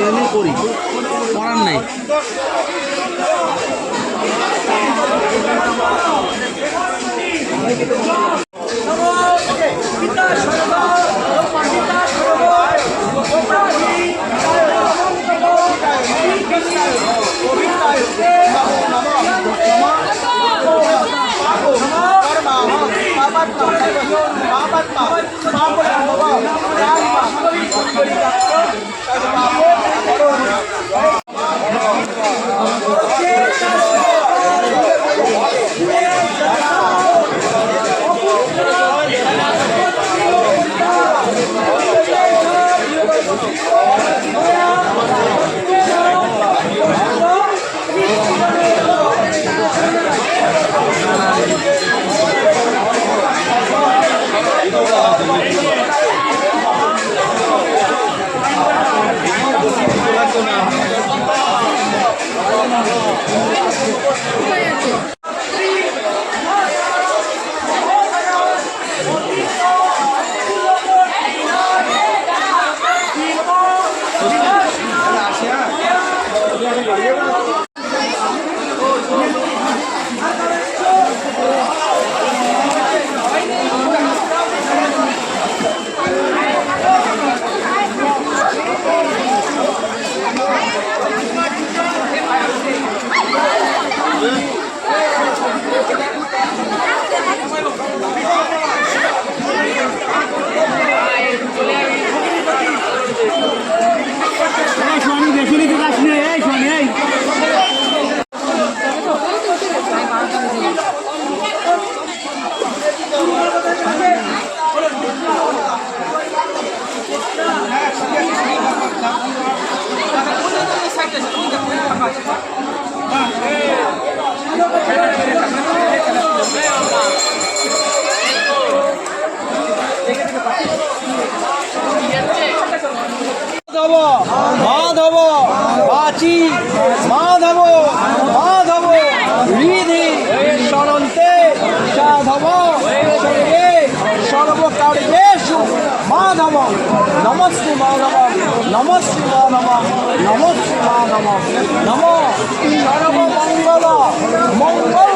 এমনি করি করার নেই। Okay. 早く。মাধব মাধব বাচি মাধব মাধব বিধি সরন্তে, সাধব, সর্বে সর্বকার্যেষু মাধব, নমস্তে মাধব নমস্তে মাধব নমস্তে মাধব, নম, সর্বমঙ্গল মঙ্গলম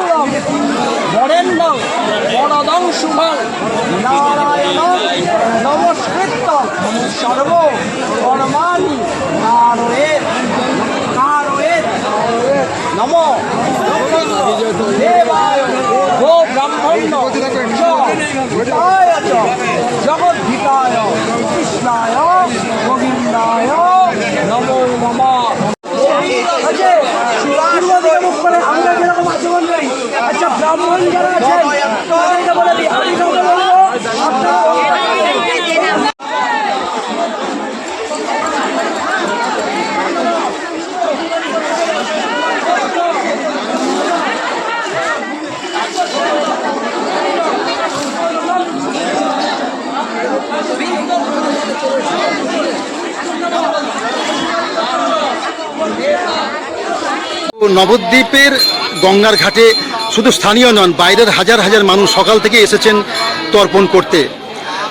চ জগদ্ধিতায় কৃষ্ণায় গোবিন্দায় নমো নমঃ মুখ করে নবদ্বীপের গঙ্গার ঘাটে শুধু স্থানীয় নন, বাইরের হাজার হাজার মানুষ সকাল থেকে এসেছেন তর্পণ করতে।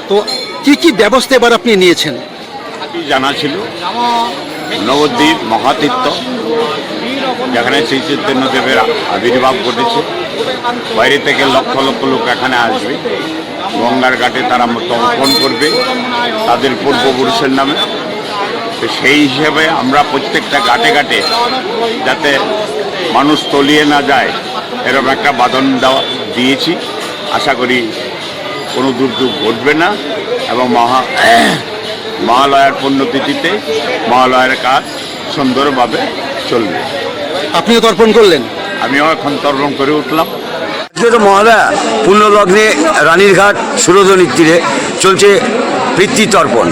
তো কি কি ব্যবস্থা এবার আপনি নিয়েছেন? জানা ছিল। নবদ্বীপ মহাতীর্থ, যেখানে শ্রী চৈতন্যদেবের আবির্ভাব ঘটেছে। বাইরে থেকে লক্ষ লক্ষ লোক এখানে আসবে। গঙ্গার ঘাটে তারা তর্পণ করবে। তাদের পূর্বপুরুষের নামে। তো সেই হিসেবে আমরা প্রত্যেকটা ঘাটে ঘাটে যাতে মানুষ তলিয়ে না যায় এরকম একটা বাদন দেওয়া দিয়েছি। আশা করি কোনো দুর্যোগ ঘটবে না এবং মহা মহালয়ার পুণ্যতিথিতে মহালয়ার কাজ সুন্দরভাবে চলবে। আপনিও তর্পণ করলেন? আমিও এখন তর্পণ করে উঠলাম। আজকে তো মহালয়া পূর্ণলগ্নে রানীরঘাট সুরধনির তীরে চলছে পৃথ্বী তর্পণ।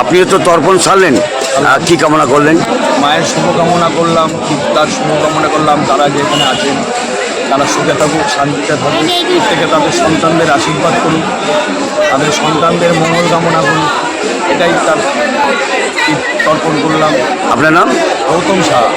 আপনিও তো তর্পণ সারলেন। কি কামনা করলেন? মায়ের শুভকামনা করলাম তার শুভকামনা করলাম তারা যেখানে আছেন তারা সুখে থাকুক শান্তিতে থাকুক প্রত্যেকে তাদের সন্তানদের আশীর্বাদ করুক তাদের সন্তানদের মঙ্গল কামনা করুক এটাই তার তর্পণ করলাম। আপনার নাম? গৌতম সাহা।